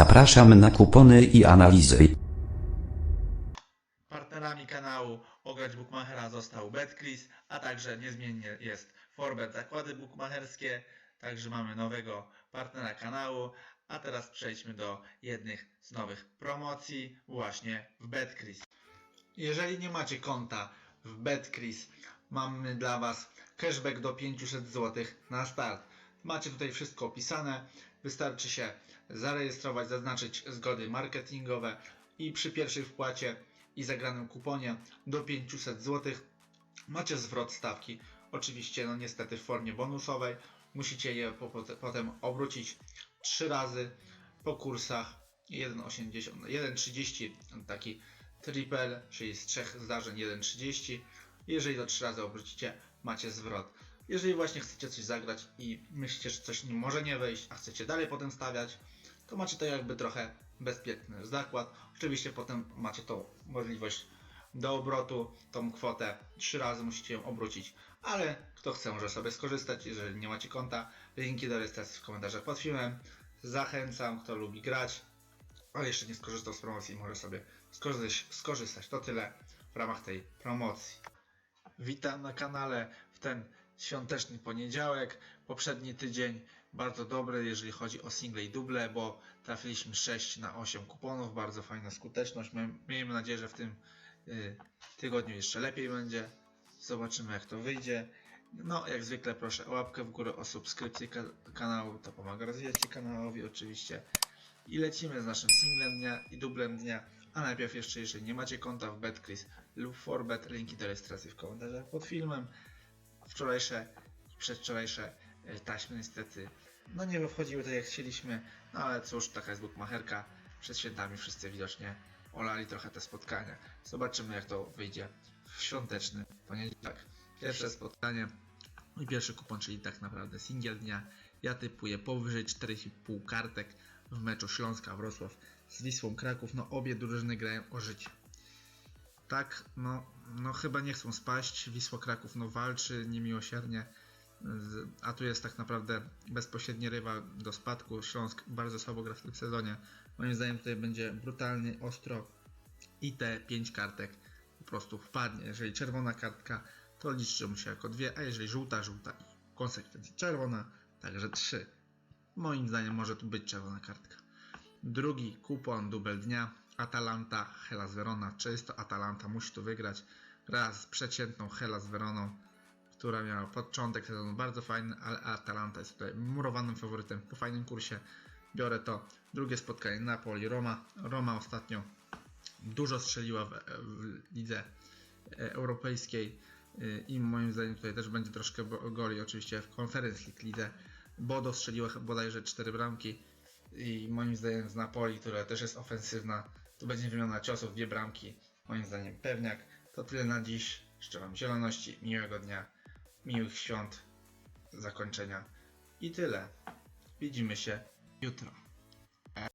Zapraszam na kupony i analizy. Partnerami kanału Ograć Bookmachera został BetCris, a także niezmiennie jest Forbet Zakłady Bookmacherskie. Także mamy nowego partnera kanału. A teraz przejdźmy do jednych z nowych promocji właśnie w BetCris. Jeżeli nie macie konta w BetCris, mamy dla Was cashback do 500 zł na start. Macie tutaj wszystko opisane. Wystarczy się zarejestrować, zaznaczyć zgody marketingowe i przy pierwszej wpłacie i zagranym kuponie do 500 zł macie zwrot stawki. Oczywiście, no niestety w formie bonusowej. Musicie je po, po, potem obrócić 3 razy po kursach 1,80, 1,30 taki triple, czyli z trzech zdarzeń 1,30. Jeżeli to 3 razy obrócicie, macie zwrot. Jeżeli właśnie chcecie coś zagrać i myślicie, że coś nie może nie wejść, a chcecie dalej potem stawiać, to macie to jakby trochę bezpieczny zakład. Oczywiście potem macie tą możliwość do obrotu, tą kwotę trzy razy musicie ją obrócić, ale kto chce może sobie skorzystać, jeżeli nie macie konta, linki do rejestracji w komentarzach pod filmem. Zachęcam, kto lubi grać, ale jeszcze nie skorzystał z promocji, może sobie skorzystać. skorzystać. To tyle w ramach tej promocji. Witam na kanale w ten świąteczny poniedziałek. Poprzedni tydzień bardzo dobry, jeżeli chodzi o single i duble, bo trafiliśmy 6 na 8 kuponów. Bardzo fajna skuteczność. My- Miejmy nadzieję, że w tym y, tygodniu jeszcze lepiej będzie. Zobaczymy, jak to wyjdzie. No, jak zwykle proszę o łapkę w górę, o subskrypcję ka- kanału. To pomaga rozwijać się kanałowi oczywiście. I lecimy z naszym singlem dnia i dublem dnia. A najpierw jeszcze, jeżeli nie macie konta w BetCris lub Forbet, linki do rejestracji w komentarzach pod filmem. Wczorajsze i przedwczorajsze e, taśmy niestety no nie wchodziły tak jak chcieliśmy, no ale cóż, taka jest bookmacherka. Przed świętami wszyscy widocznie olali trochę te spotkania. Zobaczymy jak to wyjdzie w świąteczny poniedziałek. Pierwsze spotkanie i pierwszy kupon, czyli tak naprawdę singiel dnia. Ja typuję powyżej 4,5 kartek w meczu Śląska Wrocław z Wisłą Kraków. No obie drużyny grają o życie. Tak, no, no chyba nie chcą spaść. Wisła Kraków no walczy niemiłosiernie. Z- A tu jest tak naprawdę bezpośredni rywal do spadku. Śląsk bardzo słabo gra w tym sezonie. Moim zdaniem tutaj będzie brutalnie, ostro i te 5 kartek po prostu wpadnie. Jeżeli czerwona kartka, to liczy się jako dwie, a jeżeli żółta, żółta i konsekwencji czerwona, także 3. Moim zdaniem może tu być czerwona kartka. Drugi kupon dubel dnia. Atalanta, Hellas Verona. Czysto Atalanta musi tu wygrać. Raz z przeciętną Hellas Veroną, która miała początek sezonu bardzo fajny, ale Atalanta jest tutaj murowanym faworytem po fajnym kursie. Biorę to. Drugie spotkanie Napoli-Roma. Roma ostatnio dużo strzeliła w, w lidze e, europejskiej y, i moim zdaniem tutaj też będzie troszkę goli oczywiście w Conference League lidze. Bodo strzeliła bodajże 4 bramki i moim zdaniem z Napoli, która też jest ofensywna, tu będzie wymiana ciosów, dwie bramki. Moim zdaniem pewniak. To tyle na dziś. Życzę Wam zieloności, miłego dnia, miłych świąt, zakończenia i tyle. Widzimy się jutro.